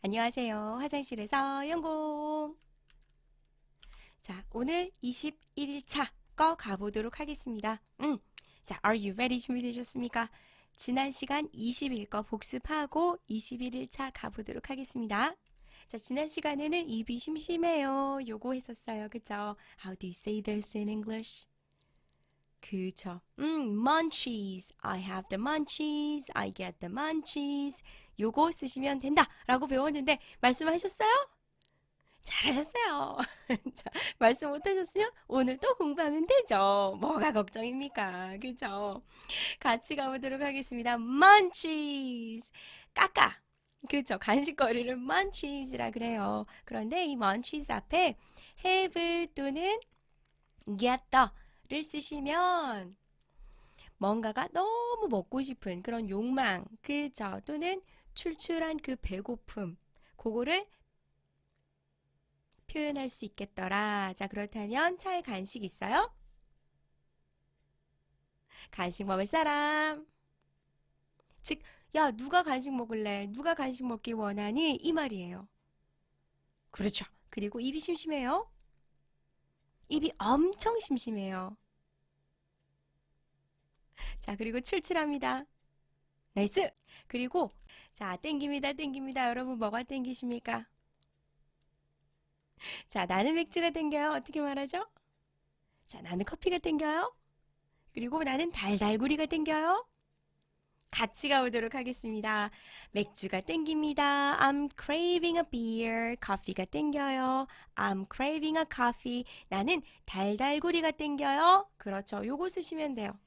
안녕하세요. 화장실에서 연공. 자, 오늘 21일차 거 가보도록 하겠습니다. 음. 자, are you ready? 준비되셨습니까? 지난 시간 20일 거 복습하고 21일차 가보도록 하겠습니다. 자, 지난 시간에는 입이 심심해요. 요거 했었어요. 그쵸? How do you say this in English? 그쵸. 음, munchies. I have the munchies. I get the munchies. 요거 쓰시면 된다. 라고 배웠는데, 말씀하셨어요? 잘하셨어요. 자, 말씀 못하셨으면 오늘 또 공부하면 되죠. 뭐가 걱정입니까? 그죠? 같이 가보도록 하겠습니다. munchies. 까까. 그죠? 간식거리를 munchies라 그래요. 그런데 이 munchies 앞에 have 또는 get the를 쓰시면 뭔가가 너무 먹고 싶은 그런 욕망, 그죠? 또는 출출한 그 배고픔, 그거를 표현할 수 있겠더라. 자, 그렇다면 차에 간식 있어요? 간식 먹을 사람. 즉, 야, 누가 간식 먹을래? 누가 간식 먹길 원하니? 이 말이에요. 그렇죠. 그리고 입이 심심해요? 입이 엄청 심심해요. 자, 그리고 출출합니다. 나이스! 그리고, 자, 땡깁니다, 땡깁니다. 여러분, 뭐가 땡기십니까? 자, 나는 맥주가 땡겨요. 어떻게 말하죠? 자, 나는 커피가 땡겨요. 그리고 나는 달달구리가 땡겨요. 같이 가보도록 하겠습니다. 맥주가 땡깁니다. I'm craving a beer. 커피가 땡겨요. I'm craving a coffee. 나는 달달구리가 땡겨요. 그렇죠. 요거 쓰시면 돼요.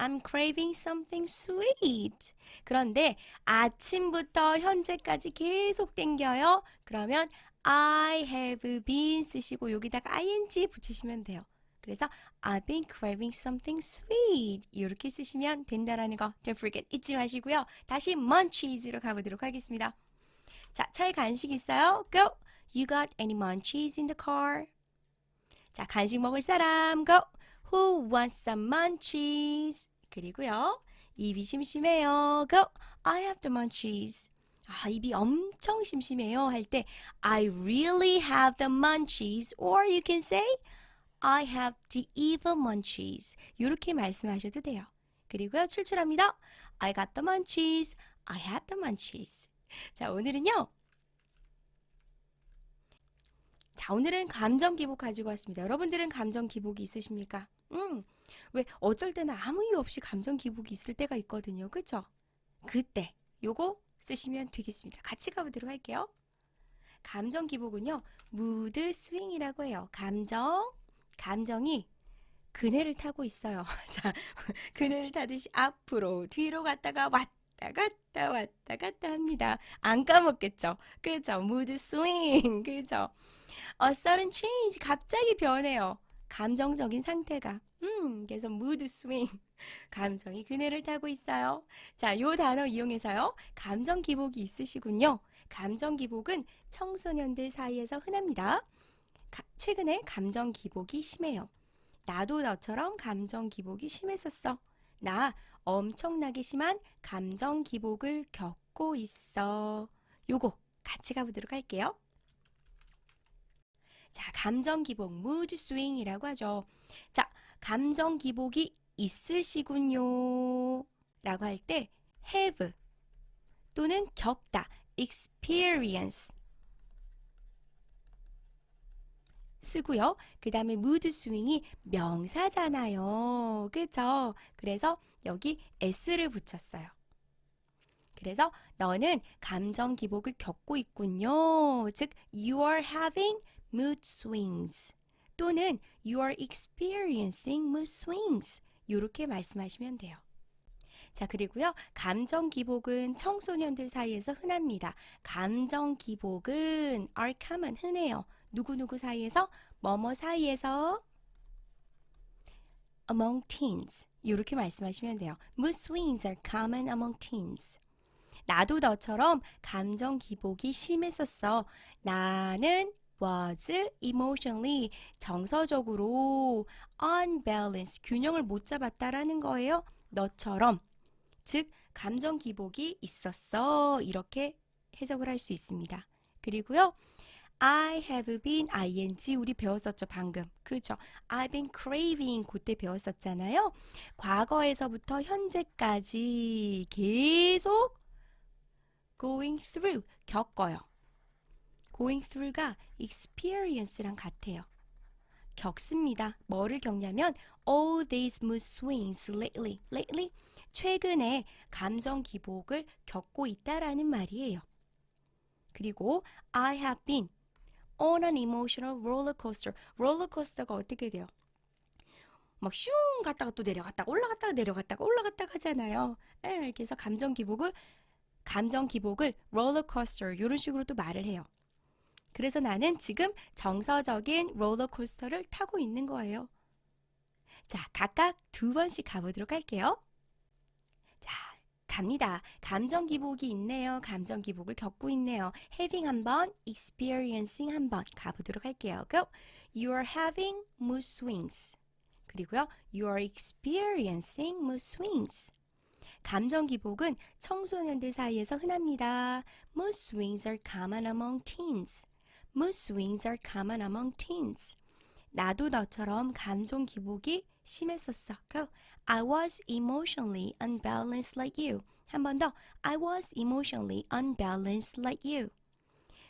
I'm craving something sweet. 그런데 아침부터 현재까지 계속 땡겨요. 그러면 I have been 쓰시고 여기다가 ing 붙이시면 돼요. 그래서 I've been craving something sweet. 이렇게 쓰시면 된다라는 거 don't forget 잊지 마시고요. 다시 munchies로 가보도록 하겠습니다. 자, 차에 간식 있어요? Go. You got any munchies in the car? 자, 간식 먹을 사람 go. Who wants some munchies? 그리고요. 입이 심심해요. Go. I have the munchies. 아, 입이 엄청 심심해요. 할 때 I really have the munchies. Or you can say I have the evil munchies. 이렇게 말씀하셔도 돼요. 그리고요. 출출합니다. I got the munchies. I had the munchies. 자, 오늘은요. 자, 오늘은 감정 기복 가지고 왔습니다. 여러분들은 감정 기복이 있으십니까? 음, 왜 어쩔 때는 아무 이유 없이 감정 기복이 있을 때가 있거든요. 그쵸? 그때 요거 쓰시면 되겠습니다. 같이 가보도록 할게요. 감정 기복은요, 무드 스윙이라고 해요. 감정, 감정이 그네를 타고 있어요. 자, 그네를 타듯이 앞으로, 뒤로 갔다가 왔다 갔다 왔다 갔다 합니다. 안 까먹겠죠? 그죠? 무드 스윙, 그죠? A sudden change, 갑자기 변해요. 감정적인 상태가. 음, 그래서 mood swing. 감정이 그네를 타고 있어요. 자, 요 단어 이용해서요. 감정 기복이 있으시군요. 감정 기복은 청소년들 사이에서 흔합니다. 가- 최근에 감정 기복이 심해요. 나도 너처럼 감정 기복이 심했었어. 나 엄청나게 심한 감정 기복을 겪고 있어. 요거 같이 가보도록 할게요. 자, 감정 기복, mood swing이라고 하죠. 자, 감정 기복이 있으시군요. 라고 할 때 have 또는 겪다, experience 쓰고요. 그 다음에 mood swing이 명사잖아요. 그죠? 그래서 여기 s를 붙였어요. 그래서 너는 감정 기복을 겪고 있군요. 즉, you are having mood swings 또는 you are experiencing mood swings 이렇게 말씀하시면 돼요. 자, 그리고요. 감정 기복은 청소년들 사이에서 흔합니다. 감정 기복은 are common 흔해요. 누구누구 사이에서 뭐뭐 사이에서 among teens 이렇게 말씀하시면 돼요. mood swings are common among teens. 나도 너처럼 감정 기복이 심했었어. 나는 was emotionally 정서적으로 unbalanced 균형을 못 잡았다라는 거예요. 너처럼 즉 감정 기복이 있었어 이렇게 해석을 할 수 있습니다. 그리고요. I have been ing 우리 배웠었죠 방금 그죠 I've been craving 그때 배웠었잖아요 과거에서부터 현재까지 계속 going through 겪어요 going through가 experience랑 같아요 겪습니다 뭐를 겪냐면 all these mood swings lately lately 최근에 감정 기복을 겪고 있다라는 말이에요 그리고 I have been on an emotional roller coaster. 롤러코스터가 어떻게 돼요? 막 슝 갔다가 또 내려갔다가 올라갔다가 내려갔다가 올라갔다가 하잖아요. 예, 그래서 감정 기복을 감정 기복을 롤러코스터 이런 식으로 또 말을 해요. 그래서 나는 지금 정서적인 롤러코스터를 타고 있는 거예요. 자, 각각 두 번씩 가보도록 할게요. 자, 갑니다. 감정 기복이 있네요. 감정 기복을 겪고 있네요. having 한 번, experiencing 한번 가보도록 할게요. Go. You are having mood swings. 그리고요. You are experiencing mood swings. 감정 기복은 청소년들 사이에서 흔합니다. Mood swings are common among teens. Mood swings are common among teens. 나도 너처럼 감정 기복이 심했었어. Go. I was emotionally unbalanced like you. 한 번 더. I was emotionally unbalanced like you.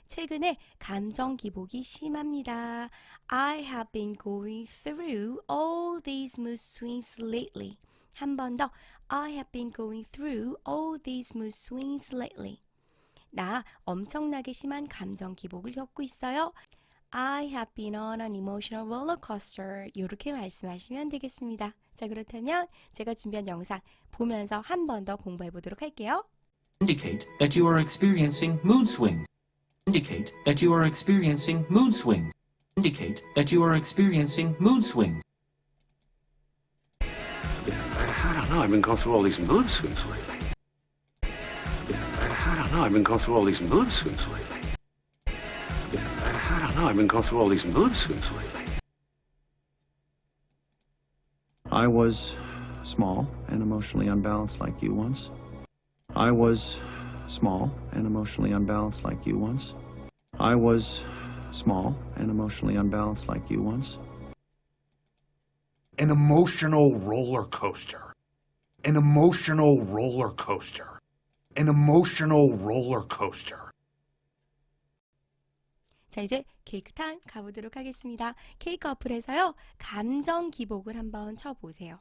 최근에 감정 기복이 심합니다. I have been going through all these mood swings lately. 한 번 더. I have been going through all these mood swings lately. 나 엄청나게 심한 감정 기복을 겪고 있어요. I have been on an emotional roller coaster. 이렇게 말씀하시면 되겠습니다. 자, 그렇다면 제가 준비한 영상 보면서 한 번 더 공부해 보도록 할게요. indicate that you are experiencing mood swings. Indicate that you are experiencing mood swings. Indicate that you are experiencing mood swings. I don't know. I've been going through all these mood swings lately. I don't know. I've been going through all these mood swings lately. I don't know. I've been going through all these mood swings lately. I was small and emotionally unbalanced like you once. I was small and emotionally unbalanced like you once. I was small and emotionally unbalanced like you once. an emotional roller coaster. An emotional roller coaster An emotional roller coaster. 자, 이제 케이크 타임 가보도록 하겠습니다. 케이크 어플에서요, 감정 기복을 한번 쳐보세요.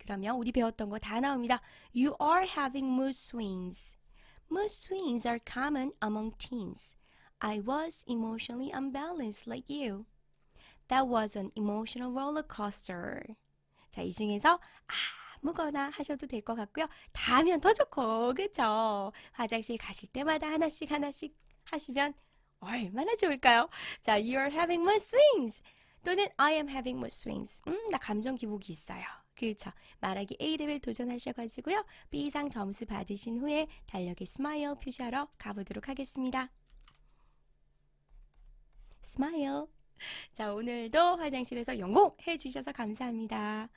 그러면 우리 배웠던 거 다 나옵니다. You are having mood swings. Mood swings are common among teens. I was emotionally unbalanced like you. That was an emotional roller coaster. 자, 이 중에서 아 무거나 하셔도 될 것 같고요. 다 하면 더 좋고, 그쵸? 화장실 가실 때마다 하나씩 하나씩 하시면 얼마나 좋을까요? 자, you're having mood swings. 또는 I am having mood swings. 음, 나 감정 기복이 있어요. 그렇죠. 말하기 A레벨 도전하셔가지고요. B상 점수 받으신 후에 달력에 스마일 표시하러 가보도록 하겠습니다. 스마일. 자, 오늘도 화장실에서 연공해 주셔서 감사합니다.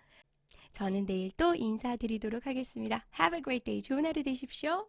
저는 내일 또 인사드리도록 하겠습니다. Have a great day. 좋은 하루 되십시오.